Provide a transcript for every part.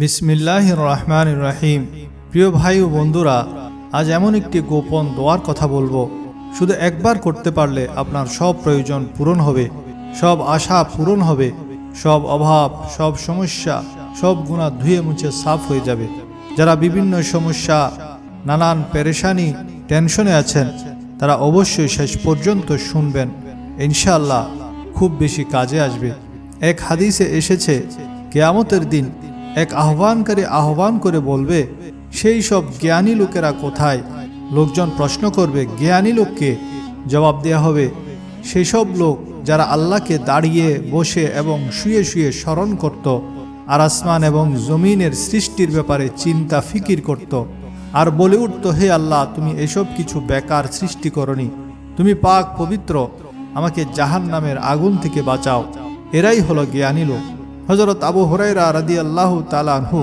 বিসমিল্লাহ রহমান রাহিম প্রিয় ভাই ও বন্ধুরা, আজ এমন একটি গোপন দোয়ার কথা বলব। শুধু একবার করতে পারলে আপনার সব প্রয়োজন পূরণ হবে, সব আশা পূরণ হবে, সব অভাব, সব সমস্যা, সব গুণা ধুয়ে মুছে সাফ হয়ে যাবে। যারা বিভিন্ন সমস্যা, নানান পেরেশানি, টেনশনে আছেন, তারা অবশ্যই শেষ পর্যন্ত শুনবেন। ইনশাআল্লাহ খুব বেশি কাজে আসবে। এক হাদিসে এসেছে, কেয়ামতের দিন এক আহ্বানকারী আহ্বান করে বলবে, সেই সব জ্ঞানী লোকেরা কোথায়? লোকজন প্রশ্ন করবে, জ্ঞানী লোককে? জবাব দেয়া হবে সেই সব লোক যারা আল্লাহকে দাঁড়িয়ে বসে এবং শুয়ে শুয়ে স্মরণ করত আর আসমান এবং জমিনের সৃষ্টির ব্যাপারে চিন্তা ফিকির করত আর বলে উঠত, হে আল্লাহ, তুমি এসব কিছু বেকার সৃষ্টি করনি। তুমি পাক পবিত্র। আমাকে জাহান নামের আগুন থেকে বাঁচাও। এরাই হলো জ্ঞানী লোক। হজরত আবু হরাইরা রাদি আল্লাহ তালানহু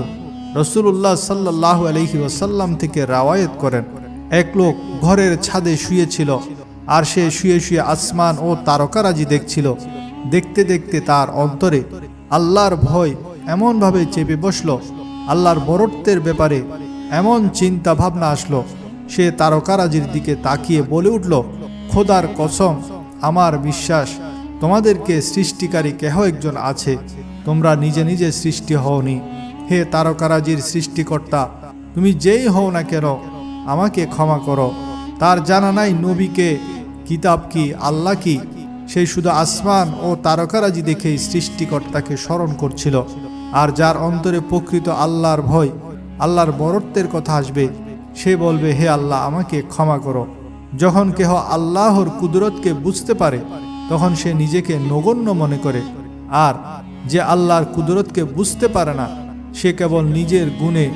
রসুল্লাহ সাল্লাহ আলহি ওসাল্লাম থেকে রাওয়ায়ত করেন। এক লোক ঘরের ছাদে শুয়েছিল আর সে শুয়ে শুয়ে আসমান ও তারকারাজি দেখছিল। দেখতে দেখতে তার অন্তরে আল্লাহর ভয় এমনভাবে চেপে বসল। আল্লাহর বরত্বের ব্যাপারে এমন চিন্তা ভাবনা আসলো। সে তারকারাজির দিকে তাকিয়ে বলে উঠল, খোদার কসম, আমার বিশ্বাস, তোমাদেরকে সৃষ্টিকারী কেহ একজন আছে তোমরা নিজে নিজে সৃষ্টি হওনি। হে তারকারাজির সৃষ্টিকর্তা, তুমি যেই হও না কেন, আমাকে ক্ষমা করো। তার জানা নাই নবীকে, কিতাব কি, আল্লাহ কি? সেই শুধু আসমান ও তারকারাজি দেখেই সৃষ্টিকর্তাকে স্মরণ করছিল। আর যার অন্তরে প্রকৃত আল্লাহর ভয়, আল্লাহর বরত্বের কথা আসবে, সে বলবে, হে আল্লাহ, আমাকে ক্ষমা করো। যখন কেহ আল্লাহর কুদরতকে বুঝতে পারে, তখন সে নিজেকে নগণ্য মনে করে। আর যে আল্লাহর কুদরতকে বুঝতে পারে না, সে কেবল নিজের গুণে,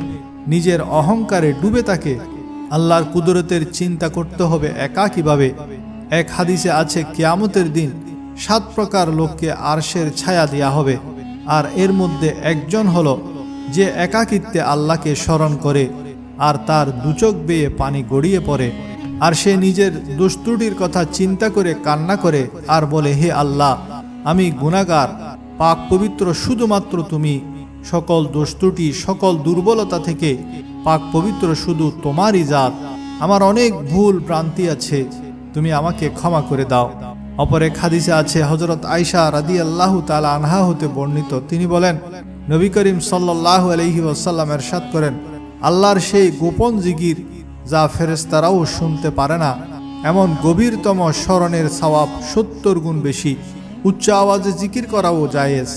নিজের অহংকারে ডুবে থাকে। আল্লাহর কুদরতের চিন্তা করতে হবে একা কীভাবে এক হাদিসে আছে, কেয়ামতের দিন সাত প্রকার লোককে আরশের ছায়া দেয়া হবে। আর এর মধ্যে একজন হল, যে একাকিত্বে আল্লাহকে স্মরণ করে, আর তার দুচোখ বেয়ে পানি গড়িয়ে পড়ে। আর সে নিজের দুষ্টুটির কথা চিন্তা করে কান্না করে, আর বলে, হে আল্লাহ, আমি গুণাগার পাক পবিত্র শুধুমাত্র তুমি, সকল দোস্তুটি সকল দুর্বলতা থেকে পাক পবিত্র শুধু তোমারই জাত। আমার অনেক ভুল ভ্রান্তি আছে, তুমি আমাকে ক্ষমা করে দাও। অপর হাদিসে আছে হজরত আয়সা রাদি আল্লাহ তালা আনহা হতে বর্ণিত, তিনি বলেন, নবী করিম সাল্লাহ আলহি ওসাল্লাম এরশাদ করেন, আল্লাহর সেই গোপন জিগির যা ফেরেস্তারাও শুনতে পারে না, এমন গভীরতম স্মরণের সওয়াব সত্তর গুণ বেশি। উচ্চ আওয়াজে জিকির করাও জায়েজ।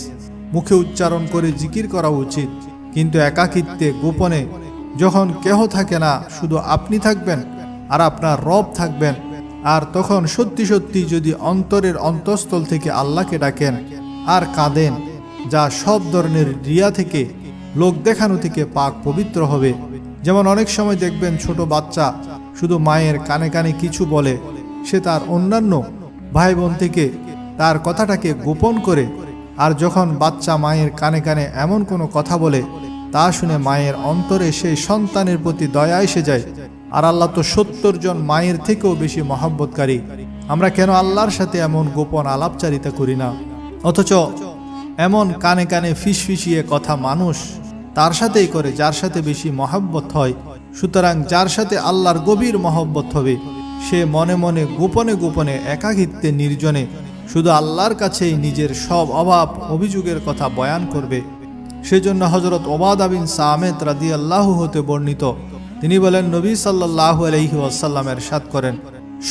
মুখে উচ্চারণ করে জিকির করা উচিত। কিন্তু একাকিত্বে, গোপনে, যখন কেহ থাকে না, শুধু আপনি থাকবেন আর আপনার রব থাকবেন। আর তখন সত্যি সত্যি যদি অন্তরের অন্তঃস্থল থেকে আল্লাহকে ডাকেন আর কাঁদেন, যা সব ধরনের রিয়া থেকে, লোক দেখানো থেকে পাক পবিত্র হবে। যেমন অনেক সময় দেখবেন ছোট বাচ্চা শুধু মায়ের কানে কানে কিছু বলে, সে তার অন্যান্য ভাই বোন থেকে তার কথাটাকে গোপন করে আর যখন বাচ্চা মায়ের কানে কানে এমন কোনো কথা বলে, তা শুনে মায়ের অন্তরে সেই সন্তানের প্রতি দয়া এসে যায়। আর আল্লাহ তো সত্তর জন মায়ের থেকেও বেশি মহব্বতকারী। আমরা কেন আল্লাহর সাথে এমন গোপন আলাপচারিতা করি না? অথচ এমন কানে কানে ফিসফিসিয়ে কথা মানুষ তার সাথেই করে, যার সাথে বেশি মহব্বত হয়। সুতরাং যার সাথে আল্লাহর গভীর মহব্বত হবে, সে মনে মনে গোপনে গোপনে একাকিত্বে নির্জনে শুধু আল্লাহর কাছেই নিজের সব অভাব অভিযোগের কথা বয়ান করবে। সেজন্য হজরত ওবাদ বিন সামেদ রাদি আল্লাহ হতে বর্ণিত। তিনি বলেন, নবী সাল্লাহ আলহি ওয়াসাল্লামের সাদ করেন,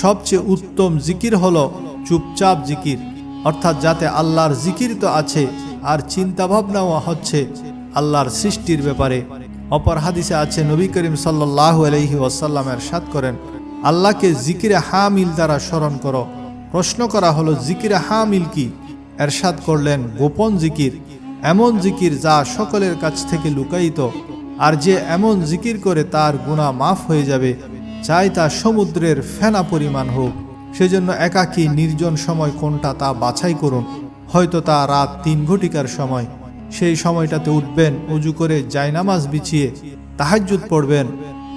সবচেয়ে উত্তম জিকির হলো চুপচাপ জিকির, অর্থাৎ যাতে আল্লাহর জিকির তো আছে, আর চিন্তা ভাবনাও হচ্ছে আল্লাহর সৃষ্টির ব্যাপারে। অপর হাদিসে আছে, নবী করিম সাল্লাহ আলহি ওয়াসাল্লামের সাদ করেন, আল্লাহকে জিকিরে হামিল দ্বারা স্মরণ করো। প্রশ্ন করা হলো, জিকিরে হামিল কি? এরশাদ করলেন, গোপন জিকির। এমন জিকির যা সকলের কাছ থেকে লুকায়িত। আর যে এমন জিকির করে তার গুণা মাফ হয়ে যাবে, চাই তা সমুদ্রের ফেনা পরিমাণ হোক। সেজন্য একাকী নির্জন সময় কোনটা তা বাছাই করুন। হয়তো তা রাত তিন ঘটিকার সময়। সেই সময়টাতে উঠবেন, উজু করে জায়নামাজ বিছিয়ে তাহাজ্জুদ পড়বেন।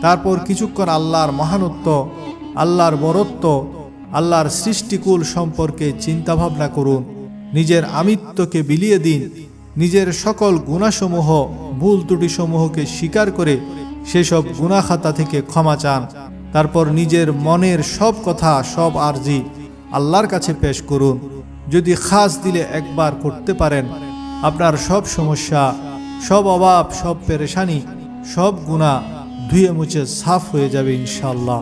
তারপর কিছুক্ষণ আল্লাহর মহানত্ব, আল্লাহর বরত্ব আল্লাহর সৃষ্টিকুল সম্পর্কে চিন্তাভাবনা করুন। নিজের আমিত্বকে বিলিয়ে দিন। নিজের সকল গুণাসমূহ, ভুল ত্রুটিসমূহকে স্বীকার করে সেসব গুণাখাতা থেকে ক্ষমা চান। তারপর নিজের মনের সব কথা, সব আরজি আল্লাহর কাছে পেশ করুন। যদি খাস দিলে একবার করতে পারেন, আপনার সব সমস্যা, সব অভাব, সব পেরেশানি, সব গুণা ধুয়ে মুছে সাফ হয়ে যাবে ইনশাল্লাহ